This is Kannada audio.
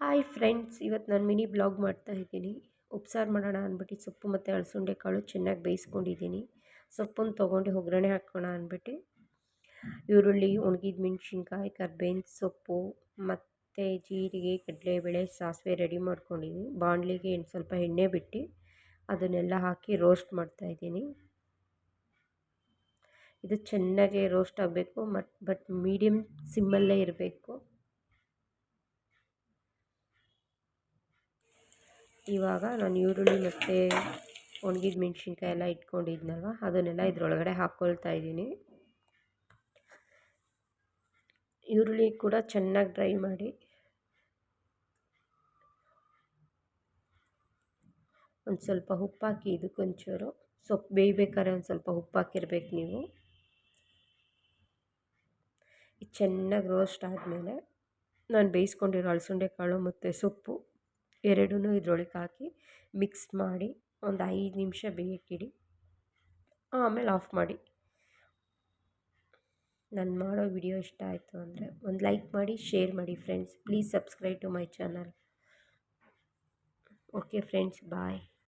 ಹಾಯ್ ಫ್ರೆಂಡ್ಸ್ ಇವತ್ತು ನಾನು ಮಿನಿ ಬ್ಲಾಗ್ ಮಾಡ್ತಾ ಇದ್ದೀನಿ. ಉಪ್ಸಾರು ಮಾಡೋಣ ಅಂದ್ಬಿಟ್ಟು ಸೊಪ್ಪು ಮತ್ತು ಅಳಸುಂಡೆ ಕಾಳು ಚೆನ್ನಾಗಿ ಬೇಯಿಸ್ಕೊಂಡಿದ್ದೀನಿ. ಸೊಪ್ಪನ್ನು ತೊಗೊಂಡು ಒಗ್ಗರಣೆ ಹಾಕೋಣ ಅಂದ್ಬಿಟ್ಟು. ಈರುಳ್ಳಿ ಒಣಗಿದ ಮೆಣಸಿನ್ಕಾಯಿ, ಕರ್ಬೇವಿನ ಸೊಪ್ಪು ಮತ್ತು ಜೀರಿಗೆ, ಕಡಲೆಬೇಳೆ ಸಾಸಿವೆ ರೆಡಿ ಮಾಡ್ಕೊಂಡಿದ್ದೀನಿ. ಬಾಣಲಿಗೆ ಇನ್ನು ಸ್ವಲ್ಪ ಎಣ್ಣೆ ಬಿಟ್ಟು ಅದನ್ನೆಲ್ಲ ಹಾಕಿ ರೋಸ್ಟ್ ಮಾಡ್ತಾಯಿದ್ದೀನಿ ಇದು ಚೆನ್ನಾಗಿ ರೋಸ್ಟ್ ಆಗಬೇಕು ಮಟ್ ಬಟ್ ಮೀಡಿಯಮ್ ಸಿಮ್ಮಲ್ಲೇ ಇರಬೇಕು. ಇವಾಗ ನಾನು ಈರುಳ್ಳಿ ಮತ್ತು ಒಣಗಿದ ಮೆಣಸಿನ್ಕಾಯಿ ಎಲ್ಲ ಇಟ್ಕೊಂಡಿದ್ನಲ್ವ? ಅದನ್ನೆಲ್ಲ ಇದರೊಳಗಡೆ ಹಾಕ್ಕೊಳ್ತಾ ಇದ್ದೀನಿ. ಈರುಳ್ಳಿ ಕೂಡ ಚೆನ್ನಾಗಿ ಡ್ರೈ ಮಾಡಿ. ಒಂದು ಸ್ವಲ್ಪ ಉಪ್ಪಾಕಿ ಇದಕ್ಕೊಂಚೂರು ಸೊಪ್ಪು ಬೇಯಬೇಕಾದ್ರೆ ಒಂದು ಸ್ವಲ್ಪ ಉಪ್ಪಾಕಿರ್ಬೇಕು ನೀವು. ಇದು ಚೆನ್ನಾಗಿ ರೋಸ್ಟ್ ಆದಮೇಲೆ ನಾನು ಬೇಯಿಸ್ಕೊಂಡಿರೋ ಅಲಸಂಡೆ ಕಾಳು ಮತ್ತು ಸೊಪ್ಪು. ಎರಡೂ ಇದ್ರೊಳಗೆ ಹಾಕಿ ಮಿಕ್ಸ್ ಮಾಡಿ ಒಂದು ಐದು ನಿಮಿಷ ಬೇಯಕ್ಕಿಡಿ ಆಮೇಲೆ ಆಫ್ ಮಾಡಿ. ನಾನು ಮಾಡೋ ವಿಡಿಯೋ ಇಷ್ಟ ಆಯಿತು ಅಂದರೆ ಒಂದು ಲೈಕ್ ಮಾಡಿ ಶೇರ್ ಮಾಡಿ friends please subscribe to my channel okay friends bye